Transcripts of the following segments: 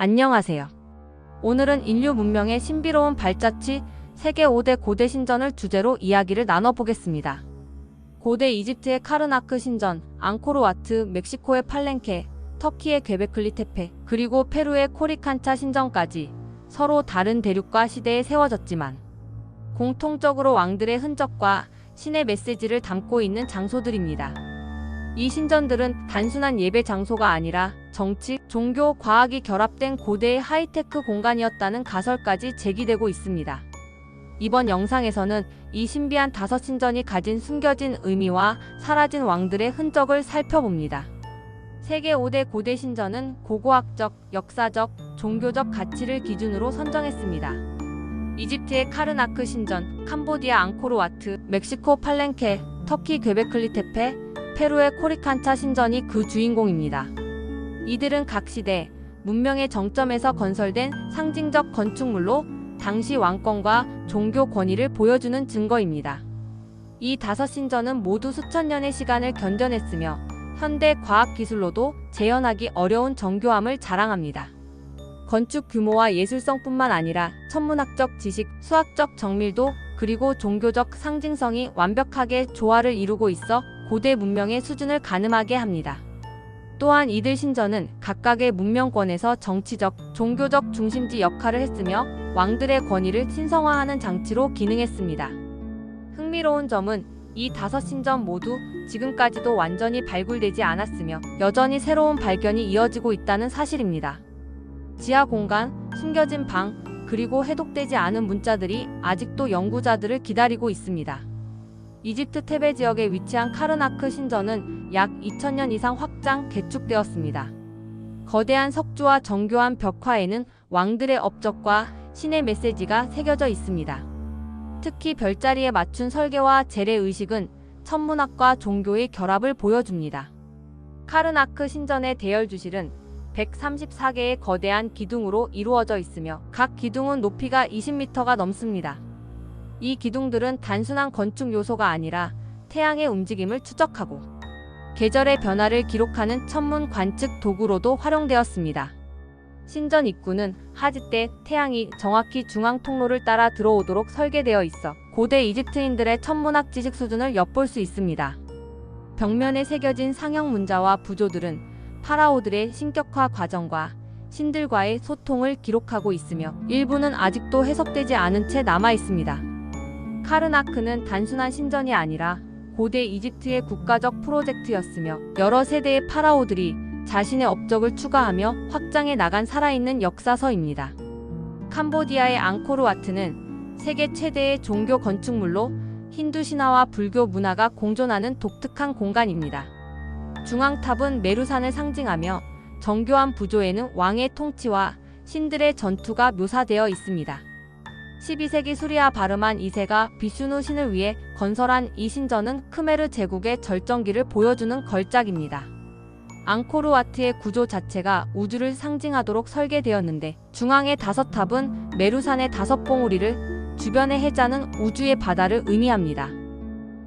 안녕하세요. 오늘은 인류 문명의 신비로운 발자취 세계 5대 고대 신전을 주제로 이야기를 나눠보겠습니다. 고대 이집트의 카르나크 신전, 앙코르와트, 멕시코의 팔렌케, 터키의 괴베클리 테페, 그리고 페루의 코리칸차 신전까지 서로 다른 대륙과 시대에 세워졌지만 공통적으로 왕들의 흔적과 신의 메시지를 담고 있는 장소들입니다. 이 신전들은 단순한 예배 장소가 아니라 정치, 종교, 과학이 결합된 고대의 하이테크 공간이었다는 가설까지 제기되고 있습니다. 이번 영상에서는 이 신비한 다섯 신전이 가진 숨겨진 의미와 사라진 왕들의 흔적을 살펴봅니다. 세계 5대 고대 신전은 고고학적, 역사적, 종교적 가치를 기준으로 선정했습니다. 이집트의 카르나크 신전, 캄보디아 앙코르와트, 멕시코 팔렌케, 터키 괴베클리 테페, 페루의 코리칸차 신전이 그 주인공입니다. 이들은 각 시대 문명의 정점에서 건설된 상징적 건축물로 당시 왕권과 종교 권위를 보여주는 증거입니다. 이 다섯 신전은 모두 수천 년의 시간을 견뎌냈으며 현대 과학 기술로도 재현하기 어려운 정교함을 자랑합니다. 건축 규모와 예술성뿐만 아니라 천문학적 지식, 수학적 정밀도 그리고 종교적 상징성이 완벽하게 조화를 이루고 있어 고대 문명의 수준을 가늠하게 합니다. 또한 이들 신전은 각각의 문명권에서 정치적, 종교적 중심지 역할을 했으며 왕들의 권위를 신성화하는 장치로 기능했습니다. 흥미로운 점은 이 다섯 신전 모두 지금까지도 완전히 발굴되지 않았으며 여전히 새로운 발견이 이어지고 있다는 사실입니다. 지하 공간, 숨겨진 방, 그리고 해독되지 않은 문자들이 아직도 연구자들을 기다리고 있습니다. 이집트 테베 지역에 위치한 카르나크 신전은 약 2000년 이상 확장, 개축되었습니다. 거대한 석주와 정교한 벽화에는 왕들의 업적과 신의 메시지가 새겨져 있습니다. 특히 별자리에 맞춘 설계와 재래 의식은 천문학과 종교의 결합을 보여줍니다. 카르나크 신전의 대열 주실은 134개의 거대한 기둥으로 이루어져 있으며 각 기둥은 높이가 20m가 넘습니다. 이 기둥들은 단순한 건축 요소가 아니라 태양의 움직임을 추적하고 계절의 변화를 기록하는 천문 관측 도구로도 활용되었습니다. 신전 입구는 하지 때 태양이 정확히 중앙 통로를 따라 들어오도록 설계되어 있어 고대 이집트인들의 천문학 지식 수준을 엿볼 수 있습니다. 벽면에 새겨진 상형 문자와 부조들은 파라오들의 신격화 과정과 신들과의 소통을 기록하고 있으며 일부는 아직도 해석되지 않은 채 남아 있습니다. 카르나크는 단순한 신전이 아니라 고대 이집트의 국가적 프로젝트였으며 여러 세대의 파라오들이 자신의 업적을 추가하며 확장해 나간 살아있는 역사서입니다. 캄보디아의 앙코르와트는 세계 최대의 종교 건축물로 힌두 신화와 불교 문화가 공존하는 독특한 공간입니다. 중앙탑은 메루산을 상징하며 정교한 부조에는 왕의 통치와 신들의 전투가 묘사되어 있습니다. 12세기 수리아 바르만 2세가 비슈누 신을 위해 건설한 이 신전은 크메르 제국의 절정기를 보여주는 걸작입니다. 앙코르와트의 구조 자체가 우주를 상징하도록 설계되었는데 중앙의 다섯 탑은 메루산의 다섯 봉우리를 주변의 해자는 우주의 바다를 의미합니다.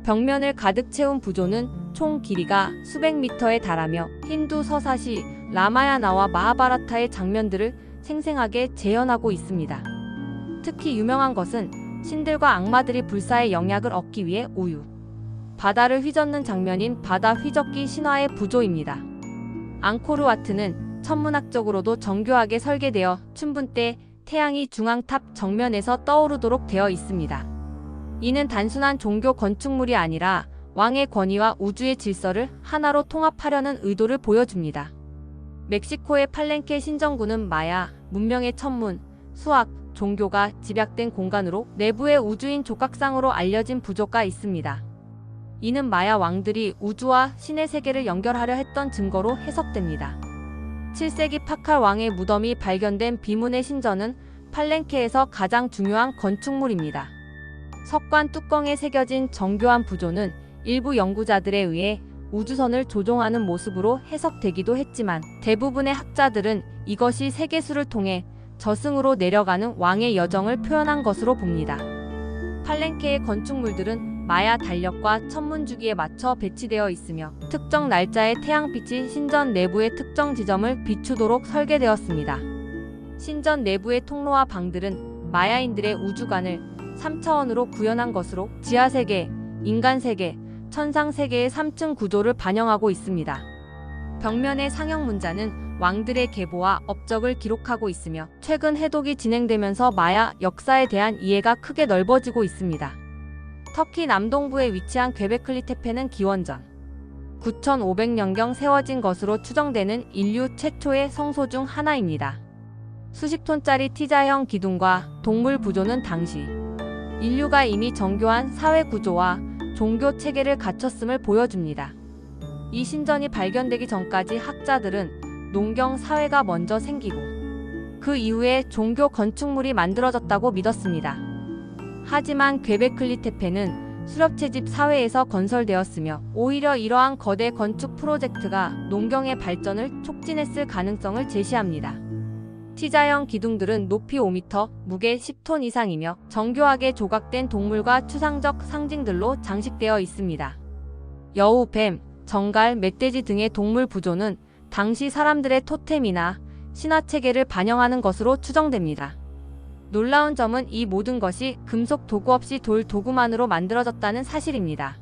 벽면을 가득 채운 부조는 총 길이가 수백 미터에 달하며 힌두 서사시 라마야나와 마하바라타의 장면들을 생생하게 재현하고 있습니다. 특히 유명한 것은 신들과 악마들이 불사의 영약을 얻기 위해 우유, 바다를 휘젓는 장면인 바다 휘젓기 신화의 부조입니다. 앙코르와트는 천문학적으로도 정교하게 설계되어 춘분 때 태양이 중앙탑 정면에서 떠오르도록 되어 있습니다. 이는 단순한 종교 건축물이 아니라 왕의 권위와 우주의 질서를 하나로 통합하려는 의도를 보여줍니다. 멕시코의 팔렌케 신정구는 마야, 문명의 천문, 수학, 종교가 집약된 공간으로 내부의 우주인 족각상으로 알려진 부조가 있습니다. 이는 마야 왕들이 우주와 신의 세계를 연결하려 했던 증거로 해석됩니다. 7세기 파칼 왕의 무덤이 발견된 비문의 신전은 팔렌케에서 가장 중요한 건축물입니다. 석관 뚜껑에 새겨진 정교한 부조는 일부 연구자들에 의해 우주선을 조종하는 모습으로 해석되기도 했지만 대부분의 학자들은 이것이 세계수를 통해 저승으로 내려가는 왕의 여정을 표현한 것으로 봅니다. 팔렌케의 건축물들은 마야 달력과 천문 주기에 맞춰 배치되어 있으며 특정 날짜의 태양빛이 신전 내부의 특정 지점을 비추도록 설계되었습니다. 신전 내부의 통로와 방들은 마야인들의 우주관을 3차원으로 구현한 것으로 지하세계, 인간세계, 천상세계의 3층 구조를 반영하고 있습니다. 벽면의 상형 문자는 왕들의 계보와 업적을 기록하고 있으며 최근 해독이 진행되면서 마야 역사에 대한 이해가 크게 넓어지고 있습니다. 터키 남동부에 위치한 괴베클리 테페는 기원전 9500년경 세워진 것으로 추정되는 인류 최초의 성소 중 하나입니다. 수십 톤짜리 T자형 기둥과 동물 부조는 당시 인류가 이미 정교한 사회 구조와 종교 체계를 갖췄음을 보여줍니다. 이 신전이 발견되기 전까지 학자들은 농경 사회가 먼저 생기고 그 이후에 종교 건축물이 만들어졌다고 믿었습니다. 하지만 괴베클리 테페는 수렵채집 사회에서 건설되었으며 오히려 이러한 거대 건축 프로젝트가 농경의 발전을 촉진했을 가능성을 제시합니다. T자형 기둥들은 높이 5m, 무게 10톤 이상이며 정교하게 조각된 동물과 추상적 상징들로 장식되어 있습니다. 여우, 뱀, 정갈, 멧돼지 등의 동물 부조는 당시 사람들의 토템이나 신화 체계를 반영하는 것으로 추정됩니다. 놀라운 점은 이 모든 것이 금속 도구 없이 돌 도구만으로 만들어졌다는 사실입니다.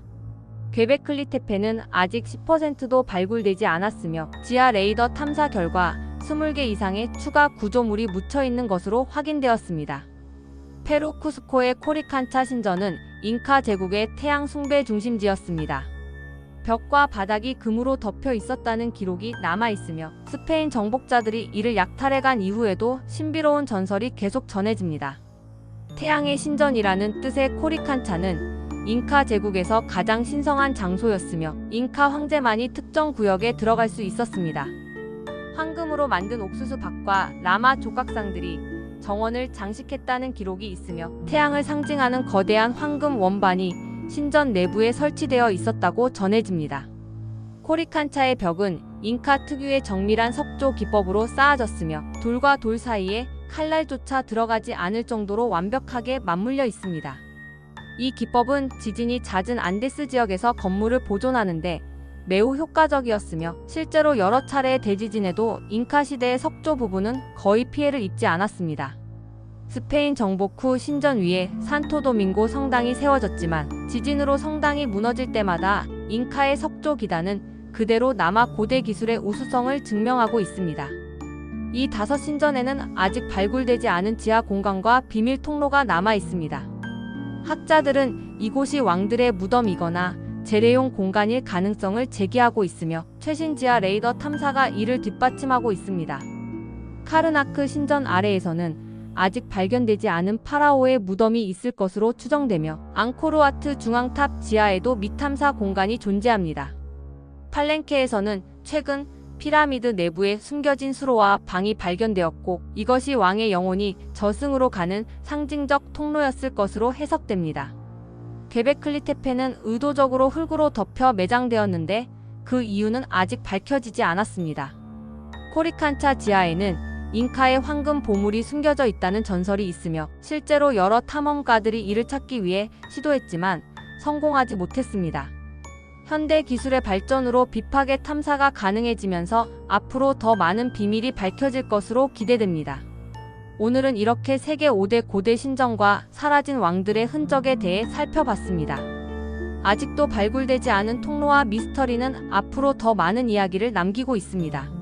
괴베클리 테페는 아직 10%도 발굴되지 않았으며 지하 레이더 탐사 결과 20개 이상의 추가 구조물이 묻혀 있는 것으로 확인되었습니다. 페루 쿠스코의 코리칸차 신전은 잉카 제국의 태양 숭배 중심지였습니다. 벽과 바닥이 금으로 덮여 있었다는 기록이 남아 있으며 스페인 정복자들이 이를 약탈해간 이후에도 신비로운 전설이 계속 전해집니다. 태양의 신전이라는 뜻의 코리칸차는 잉카 제국에서 가장 신성한 장소였으며 잉카 황제만이 특정 구역에 들어갈 수 있었습니다. 황금으로 만든 옥수수 밭과 라마 조각상들이 정원을 장식했다는 기록이 있으며 태양을 상징하는 거대한 황금 원반이 신전 내부에 설치되어 있었다고 전해집니다. 코리칸차의 벽은 잉카 특유의 정밀한 석조 기법으로 쌓아졌으며 돌과 돌 사이에 칼날조차 들어가지 않을 정도로 완벽하게 맞물려 있습니다. 이 기법은 지진이 잦은 안데스 지역에서 건물을 보존하는데 매우 효과적이었으며 실제로 여러 차례의 대지진에도 잉카 시대의 석조 부분은 거의 피해를 입지 않았습니다. 스페인 정복 후 신전 위에 산토도밍고 성당이 세워졌지만 지진으로 성당이 무너질 때마다 잉카의 석조 기단은 그대로 남아 고대 기술의 우수성을 증명하고 있습니다. 이 다섯 신전에는 아직 발굴되지 않은 지하 공간과 비밀 통로가 남아 있습니다. 학자들은 이곳이 왕들의 무덤이거나 재래용 공간일 가능성을 제기하고 있으며 최신 지하 레이더 탐사가 이를 뒷받침하고 있습니다. 카르나크 신전 아래에서는 아직 발견되지 않은 파라오의 무덤이 있을 것으로 추정되며 앙코르와트 중앙탑 지하에도 미탐사 공간이 존재합니다. 팔렌케에서는 최근 피라미드 내부에 숨겨진 수로와 방이 발견되었고 이것이 왕의 영혼이 저승으로 가는 상징적 통로였을 것으로 해석됩니다. 게베클리 테페는 의도적으로 흙으로 덮여 매장되었는데 그 이유는 아직 밝혀지지 않았습니다. 코리칸차 지하에는 잉카의 황금 보물이 숨겨져 있다는 전설이 있으며 실제로 여러 탐험가들이 이를 찾기 위해 시도했지만 성공하지 못했습니다. 현대 기술의 발전으로 비파의 탐사가 가능해지면서 앞으로 더 많은 비밀이 밝혀질 것으로 기대됩니다. 오늘은 이렇게 세계 5대 고대 신전과 사라진 왕들의 흔적에 대해 살펴봤습니다. 아직도 발굴되지 않은 통로와 미스터리는 앞으로 더 많은 이야기를 남기고 있습니다.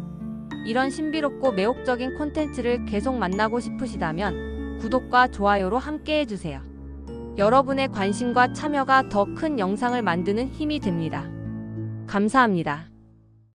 이런 신비롭고 매혹적인 콘텐츠를 계속 만나고 싶으시다면 구독과 좋아요로 함께 해주세요. 여러분의 관심과 참여가 더 큰 영상을 만드는 힘이 됩니다. 감사합니다.